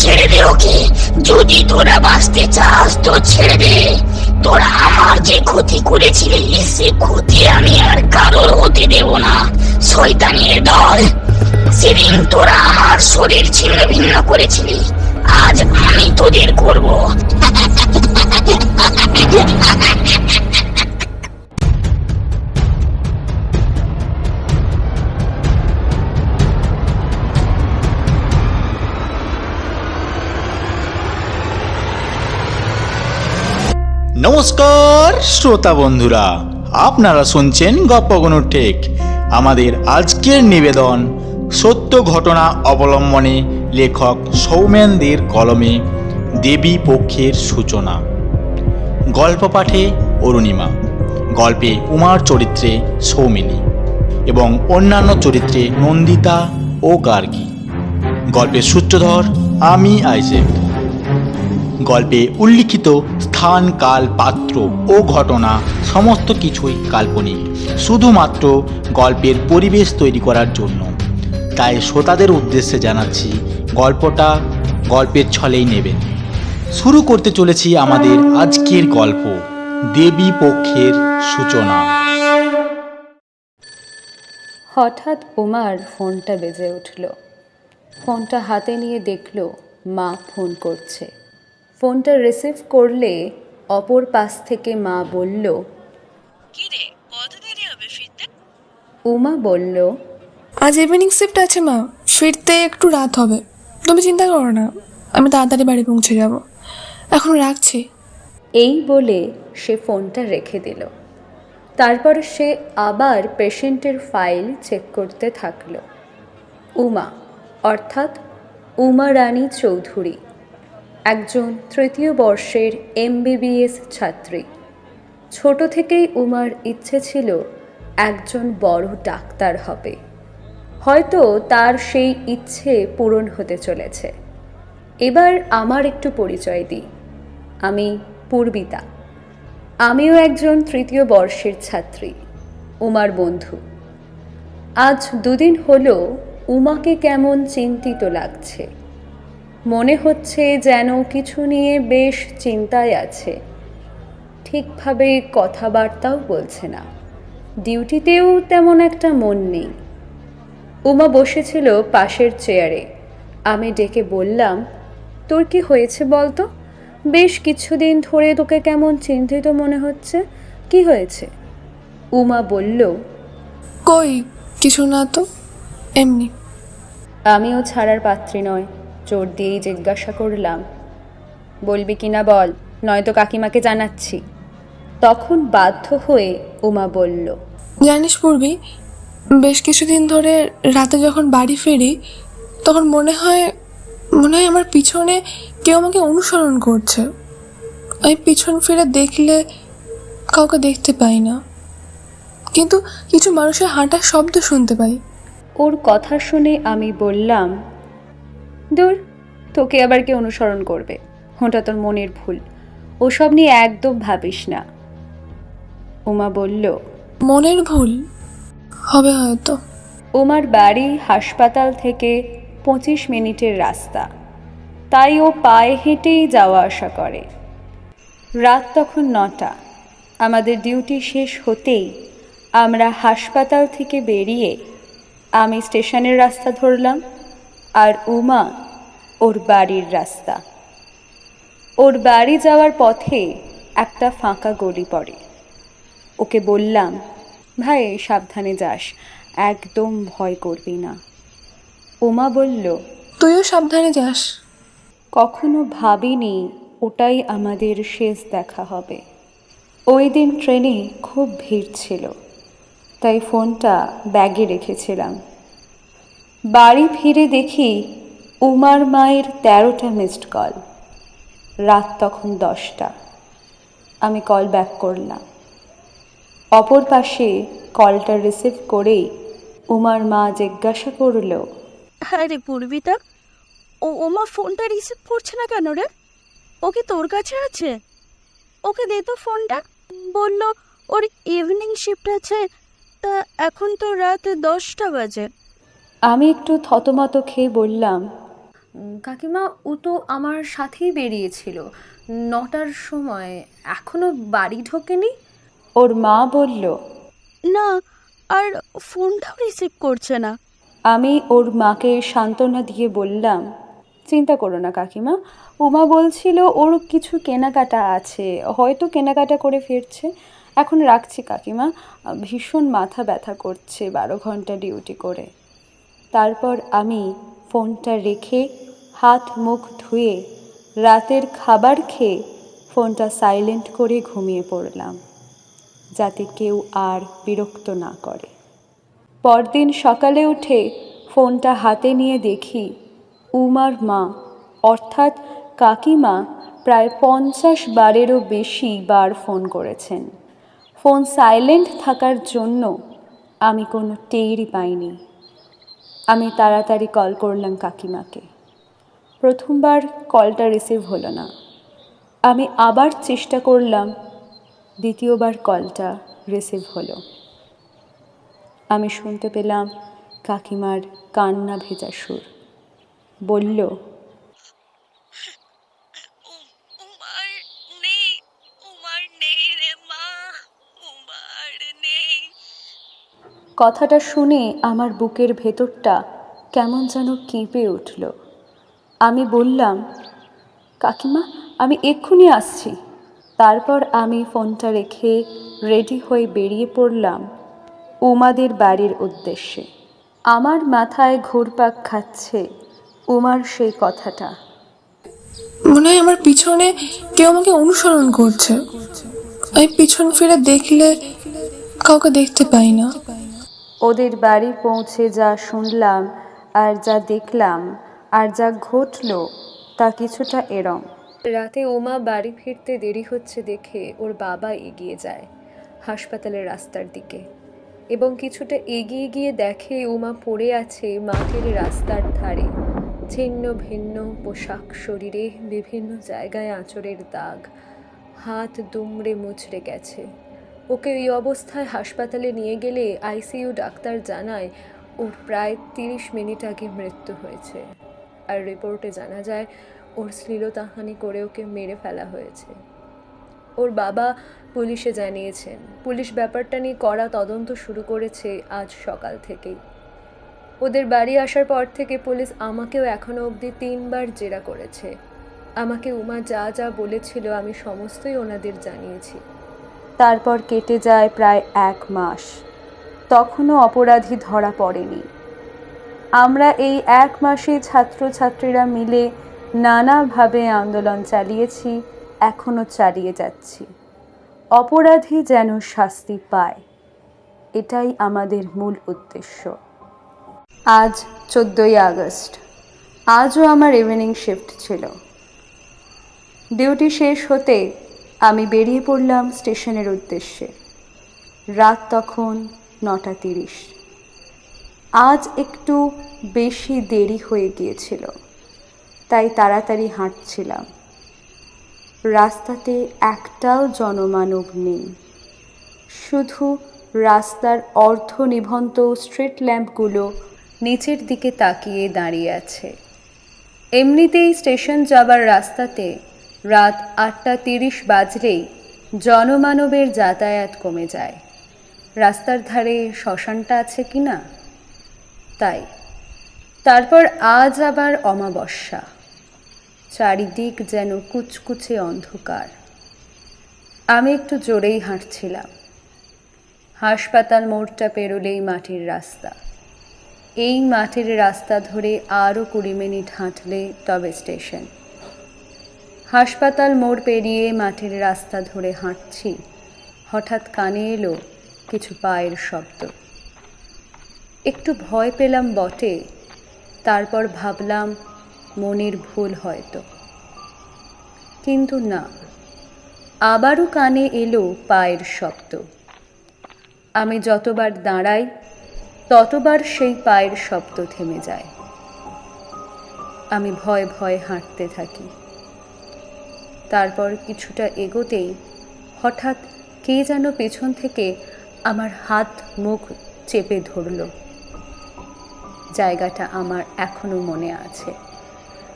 ছেড়ে দে ওকে যদি তোরা বাঁচতে চাস, তো ছেড়ে দে। তোরা আমার যে ক্ষতি করেছিলি, সে ক্ষতি আমি আর কারোর হতে দেব না। শয়তানের দল। সেদিন তোরা আমার শরীর ছিন্ন ভিন্ন করেছিলি। আজ আমি তোদের করব। নমস্কার, শ্রোতা বন্ধুরা। আপনারা শুনছেন গপ্পগনু টেক আমাদের আজকের নিবেদন সত্য ঘটনা অবলম্বনে লেখক সৌমেনদের কলমে দেবী পক্ষের সূচনা। গল্প পাঠে অরুণিমা, গল্পে উমার চরিত্রে সৌমিনী এবং অন্যান্য চরিত্রে নন্দিতা ও গার্গী। গল্পের সূত্রধর আমি আইজেক গল্পে উল্লিখিত স্থান, কাল, পাত্র ও ঘটনা সমস্ত কিছুই কাল্পনিক। শুধুমাত্র গল্পের পরিবেশ তৈরি করার জন্য। তাই শ্রোতাদের উদ্দেশ্যে জানাচ্ছি, গল্পটা গল্পের ছলেই নেবেন। শুরু করতে চলেছি আমাদের আজকের গল্প, দেবী পক্ষের সূচনা। হঠাৎ উমার ফোনটা বেজে উঠল। ফোনটা হাতে নিয়ে দেখল, মা ফোন করছে। ফোনটা রিসিভ করলে অপর পাশ থেকে মা বলল কিরে কত দেরি হবে ফিরতে? উমা বলল আজ ইভিনিং শিফট আছে মা ফিরতে একটু রাত হবে। তুমি চিন্তা করো না আমি তাড়াতাড়ি বাড়ি পৌঁছে যাব। এখন রাখছি। এই বলে সে ফোনটা রেখে দিল। তারপর সে আবার পেশেন্টের ফাইল চেক করতে থাকল। উমা অর্থাৎ উমা রানী চৌধুরী। একজন তৃতীয় বর্ষের এমবিবিএস ছাত্রী। ছোট থেকেই উমার ইচ্ছে ছিল একজন বড় ডাক্তার হবে। হয়তো তার সেই ইচ্ছে পূরণ হতে চলেছে। এবার আমার একটু পরিচয় দিই। আমি পূর্বিতা। আমিও একজন তৃতীয় বর্ষের ছাত্রী, উমার বন্ধু। আজ দুদিন হলো উমাকে কেমন চিন্তিত লাগছে। মনে হচ্ছে যেন কিছু নিয়ে বেশ চিন্তায় আছে। ঠিকভাবে কথাবার্তাও বলছে না। ডিউটিতেও তেমন একটা মন নেই। উমা বসেছিল পাশের চেয়ারে। আমি ডেকে বললাম তোর কি হয়েছে বলতো? বেশ কিছুদিন ধরে তোকে কেমন চিন্তিত মনে হচ্ছে? কি হয়েছে? উমা বলল কই কিছু না তো এমনি। আমিও ছাড়ার পাত্রী নয়। জোর দিয়েই জিজ্ঞাসা করলাম বলবি কি না বল নয়তো কাকিমাকে জানাচ্ছি। তখন বাধ্য হয়ে উমা বলল জানিস পূর্বী বেশ কিছুদিন ধরে রাতে যখন বাড়ি ফিরি তখন মনে হয় মনে হয় আমার পিছনে কেউ আমাকে অনুসরণ করছে। আমি পিছন ফিরে দেখলে কাউকে দেখতে পাই না। কিন্তু কিছু মানুষের হাঁটার শব্দ শুনতে পাই। ওর কথা শুনে আমি বললাম তোকে আবার কে অনুসরণ করবে? ওটা তোর মনের ভুল। ওসব নিয়ে একদম ভাবিস না। উমা বলল মনের ভুল হবে হয়তো। উমার বাড়ি হাসপাতাল থেকে পঁচিশ মিনিটের রাস্তা। তাই ও পায়ে হেঁটেই যাওয়া আসা করে। রাত তখন নটা। আমাদের ডিউটি শেষ হতেই আমরা হাসপাতাল থেকে বেরিয়ে আমি স্টেশনের রাস্তা ধরলাম আর উমা ওর বাড়ির রাস্তা। ওর বাড়ি যাওয়ার পথে একটা ফাঁকা গলি পড়ে। ওকে বললাম ভাই সাবধানে যাস একদম ভয় করবি না। ওমা বলল তুইও সাবধানে যাস। কখনো ভাবিনি ওটাই আমাদের শেষ দেখা হবে। ওই দিন ট্রেনে খুব ভিড় ছিল তাই ফোনটা ব্যাগে রেখেছিলাম। বাড়ি ফিরে দেখি উমার মায়ের তেরোটা মিসড কল রাত তখন দশটা। আমি কল ব্যাক করলাম। অপর পাশে কলটা রিসিভ করেই উমার মা জিজ্ঞাসা করল হ্যাঁ রে পূর্বিতা ও ওমা ফোনটা রিসিভ করছে না কেন রে? ও কি তোর কাছে আছে? ওকে দে তো ফোনটা বলল ওর ইভিনিং শিফট আছে তা এখন তো রাত দশটা বাজে। আমি একটু থতমত খেয়ে বললাম কাকিমা ও তো আমার সাথেই বেরিয়েছিল। নটার সময়। এখনও বাড়ি ঢোকেনি? ওর মা বলল না আর ফোনটাও রিসিভ করছে না। আমি ওর মাকে সান্ত্বনা দিয়ে বললাম চিন্তা করো না কাকিমা উমা বলছিল ওর কিছু কেনাকাটা আছে হয়তো কেনাকাটা করে ফিরছে। এখন রাখছি কাকিমা ভীষণ মাথা ব্যথা করছে বারো ঘণ্টা ডিউটি করে। তারপর আমি ফোনটা রেখে হাত মুখ ধুয়ে রাতের খাবার খেয়ে ফোনটা সাইলেন্ট করে ঘুমিয়ে পড়লাম, যাতে কেউ আর বিরক্ত না করে। পরদিন সকালে উঠে ফোনটা হাতে নিয়ে দেখি উমার মা, অর্থাৎ কাকিমা, প্রায় পঞ্চাশ বারেরও বেশি বার ফোন করেছেন। ফোন সাইলেন্ট থাকার জন্য আমি কোনো টেরই পাইনি। আমি তাড়াতাড়ি কল করলাম কাকিমাকে। প্রথমবার কলটা রিসিভ হলো না। আমি আবার চেষ্টা করলাম, দ্বিতীয়বার কলটা রিসিভ হলো। আমি শুনতে পেলাম কাকিমার কান্না ভেজা সুর। বলল উমার নেই উমার নেই রে মা উমার নেই কথাটা শুনে আমার বুকের ভেতরটা কেমন যেন কেঁপে উঠল। আমি বললাম, কাকিমা, আমি এক্ষুনি আসছি। তারপর আমি ফোনটা রেখে রেডি হয়ে বেরিয়ে পড়লাম উমাদের বাড়ির উদ্দেশ্যে। আমার মাথায় ঘুরপাক খাচ্ছে উমার সেই কথাটা। মনে হয় আমার পিছনে কেউ আমাকে অনুসরণ করছে। আমি পিছন ফিরে দেখলে কাউকে দেখতে পাই না। ওদের বাড়ি পৌঁছে যা শুনলাম আর যা দেখলাম আর যা ঘটল তা কিছুটা এরম। রাতে ওমা বাড়ি ফিরতে দেরি হচ্ছে দেখে ওর বাবা এগিয়ে যায় হাসপাতালের রাস্তার দিকে এবং কিছুটা এগিয়ে গিয়ে দেখে উমা পড়ে আছে মাটির রাস্তার ধারে। ছিন্ন ভিন্ন পোশাক শরীরে বিভিন্ন জায়গায় আঁচড়ের দাগ, হাত দুমড়ে মুচড়ে গেছে। ওকে এই অবস্থায় হাসপাতালে নিয়ে গেলে আইসিইউ ডাক্তার জানায়, ওর প্রায় তিরিশ মিনিট আগে মৃত্যু হয়েছে। আর রিপোর্টে জানা যায়, ওর শ্লীলতাহানি করে ওকে মেরে ফেলা হয়েছে। ওর বাবা পুলিশে জানিয়েছেন, পুলিশ ব্যাপারটা নিয়ে কড়া তদন্ত শুরু করেছে আজ সকাল থেকেই। ওদের বাড়ি আসার পর থেকে পুলিশ আমাকেও এখনও অবধি তিনবার জেরা করেছে। আমাকে উমা যা যা বলেছিল আমি সমস্তই ওনাদের জানিয়েছি। তারপর কেটে যায় প্রায় এক মাস। তখনও অপরাধী ধরা পড়েনি। আমরা এই এক মাসে ছাত্রছাত্রীরা মিলে নানাভাবে আন্দোলন চালিয়েছি, এখনও চালিয়ে যাচ্ছি। অপরাধী যেন শাস্তি পায়, এটাই আমাদের মূল উদ্দেশ্য। আজ চোদ্দোই আগস্ট। আজও আমার ইভিনিং শিফট ছিল। ডিউটি শেষ হতে আমি বেরিয়ে পড়লাম স্টেশনের উদ্দেশ্যে। রাত তখন নটা তিরিশ। আজ একটু বেশি দেরি হয়ে গিয়েছিল, তাই তাড়াতাড়ি হাঁটছিলাম। রাস্তাতে একটাও জনমানব নেই। শুধু রাস্তার অর্ধ নিভন্ত স্ট্রিট ল্যাম্পগুলো নিচের দিকে তাকিয়ে দাঁড়িয়ে আছে। এমনিতেই স্টেশন যাবার রাস্তাতে রাত আটটা তিরিশ বাজলেই জনমানবের যাতায়াত কমে যায়। রাস্তার ধারে শ্মশানটা আছে কি না? তাই। তারপর আজ আবার অমাবস্যা। চারিদিক যেন কুচকুচে অন্ধকার। আমি একটু জোরেই হাঁটছিলাম। হাসপাতাল মোড়টা পেরোলেই মাটির রাস্তা। এই মাটির রাস্তা ধরে আরও কুড়ি মিনিট হাঁটলে তবে স্টেশন। হাসপাতাল মোড় পেরিয়ে মাঠের রাস্তা ধরে হাঁটছি। হঠাৎ কানে এলো কিছু পায়ের শব্দ। একটু ভয় পেলাম বটে, তারপর ভাবলাম মনের ভুল হয়তো। কিন্তু না, আবারও কানে এলো পায়ের শব্দ। আমি যতবার দাঁড়াই, ততবার সেই পায়ের শব্দ থেমে যায়। আমি ভয় ভয় হাঁটতে থাকি। তারপর কিছুটা এগোতেই হঠাৎ কে যেন পেছন থেকে আমার হাত মুখ চেপে ধরল। জায়গাটা আমার এখনও মনে আছে।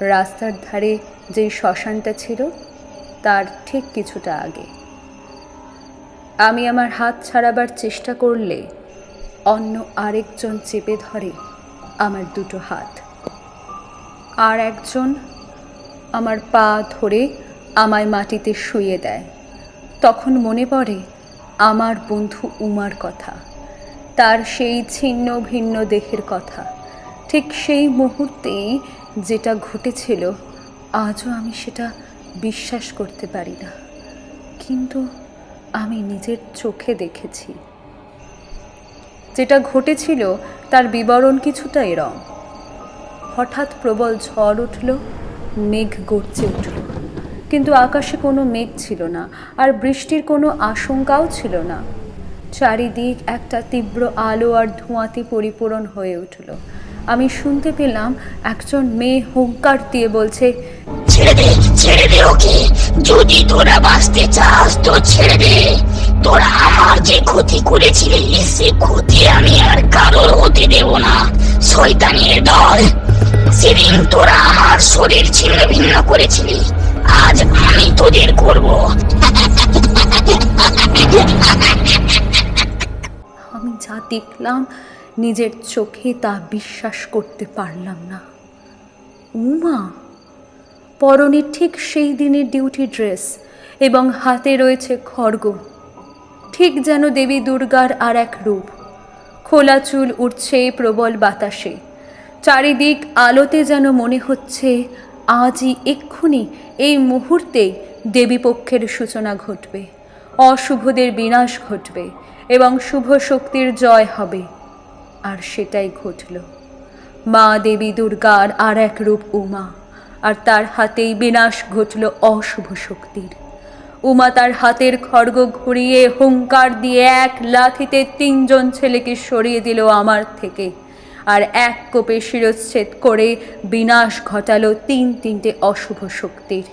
রাস্তার ধারে যেই শ্মশানটা ছিল, তার ঠিক কিছুটা আগে। আমি আমার হাত ছাড়াবার চেষ্টা করলে অন্য আরেকজন চেপে ধরে আমার দুটো হাত। আর একজন আমার পা ধরে আমায় মাটিতে শুয়ে দেয়। তখন মনে পড়ে আমার বন্ধু উমার কথা। তার সেই ছিন্ন ভিন্ন দেহের কথা। ঠিক সেই মুহূর্তেই যেটা ঘটেছিল, আজও আমি সেটা বিশ্বাস করতে পারি না। কিন্তু আমি নিজের চোখে দেখেছি। যেটা ঘটেছিল, তার বিবরণ কিছুটা এরম হঠাৎ প্রবল ঝড় উঠল, মেঘ গর্জে উঠল। কিন্তু আকাশে কোনো মেঘ ছিল না, আর বৃষ্টির কোনো আশঙ্কাও ছিল না। চারিদিক একটা তীব্র আলো আর ধোঁয়াতে পরিপূরণ হয়ে উঠল। আমি শুনতে পেলাম একজন মেয়ে হুঙ্কার দিয়ে বলছে, ছেড়ে দে, ছেড়ে ওকে। যদি তোরা বাঁচতে চাস, তো ছেড়ে দে। তোরা আমার যে ক্ষতি করেছিলি সে ক্ষতি আমি আর কারোর হতে দেব না। শয়তানের দল। সেদিন তোরা আমার শরীর ছিন্ন ভিন্ন করেছিলি। আজ আমি তোদের করব। আমি যা দেখলাম, নিজের চোখে তা বিশ্বাস করতে পারলাম না। উমা, পরনে ঠিক সেই দিনের ডিউটি ড্রেস এবং হাতে রয়েছে খড়গ ঠিক যেন দেবী দুর্গার আর এক রূপ। খোলা চুল উঠছে প্রবল বাতাসে। চারিদিক আলোতে যেন মনে হচ্ছে আজই এক্ষুনি এই মুহূর্তেই দেবীপক্ষের সূচনা ঘটবে। অশুভদের বিনাশ ঘটবে এবং শুভ শক্তির জয় হবে। আর সেটাই ঘটল। মা দেবী দুর্গার আর এক রূপ উমা, আর তার হাতেই বিনাশ ঘটল অশুভ শক্তির। উমা তার হাতের খড়গ ঘুরিয়ে হুঙ্কার দিয়ে এক লাথিতে তিনজন ছেলেকে সরিয়ে দিল আমার থেকে। আর এক কোপে শিরচ্ছেদ করে বিনাশ ঘটালো তিন তিনটে অশুভ শক্তির।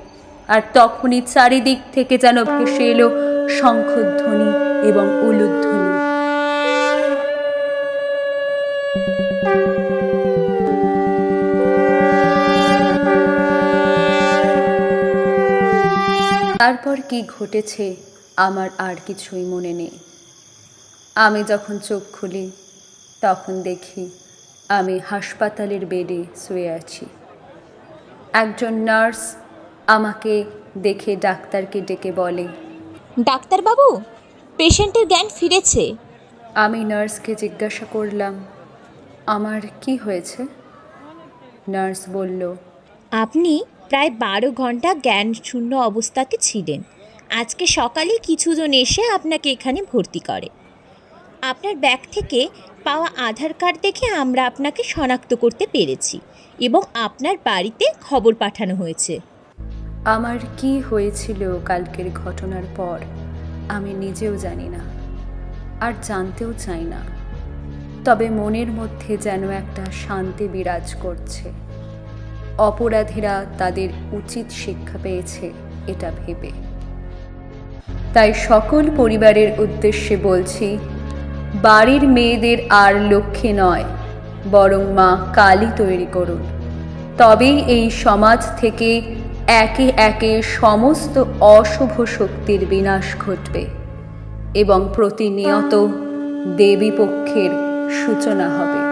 আর তখনই চারিদিক থেকে যেন ভেসে এলো শঙ্খধ্বনি এবং উলুধ্বনি। তারপর কি ঘটেছে আমার আর কিছুই মনে নেই। আমি যখন চোখ খুলি, তখন দেখি আমি হাসপাতালের বেডে শুয়ে আছি। একজন নার্স আমাকে দেখে ডাক্তারকে ডেকে বলে ডাক্তারবাবু পেশেন্টের জ্ঞান ফিরেছে। আমি নার্সকে জিজ্ঞাসা করলাম আমার কি হয়েছে? নার্স বলল আপনি প্রায় বারো ঘণ্টা জ্ঞান শূন্য অবস্থাতে ছিলেন। আজকে সকালে কিছুজন এসে আপনাকে এখানে ভর্তি করে। আপনার ব্যাগ থেকে পাওয়া আধার কার্ড দেখে আমরা আপনাকে শনাক্ত করতে পেরেছি এবং আপনার বাড়িতে খবর পাঠানো হয়েছে। আমার কি হয়েছিল কালকের ঘটনার পর, আমি নিজেও জানি না, আর জানতেও চাই না। তবে মনের মধ্যে যেন একটা শান্তি বিরাজ করছে। অপরাধীরা তাদের উচিত শিক্ষা পেয়েছে, এটা ভেবে। তাই সকল পরিবারের উদ্দেশ্যে বলছি বাড়ির মেয়েদের আর লক্ষ্যে নয়, বরং মা কালী তৈরি করুন। তবেই এই সমাজ থেকে একে একে সমস্ত অশুভ শক্তির বিনাশ ঘটবে এবং প্রতিনিয়ত দেবী পক্ষের সূচনা হবে।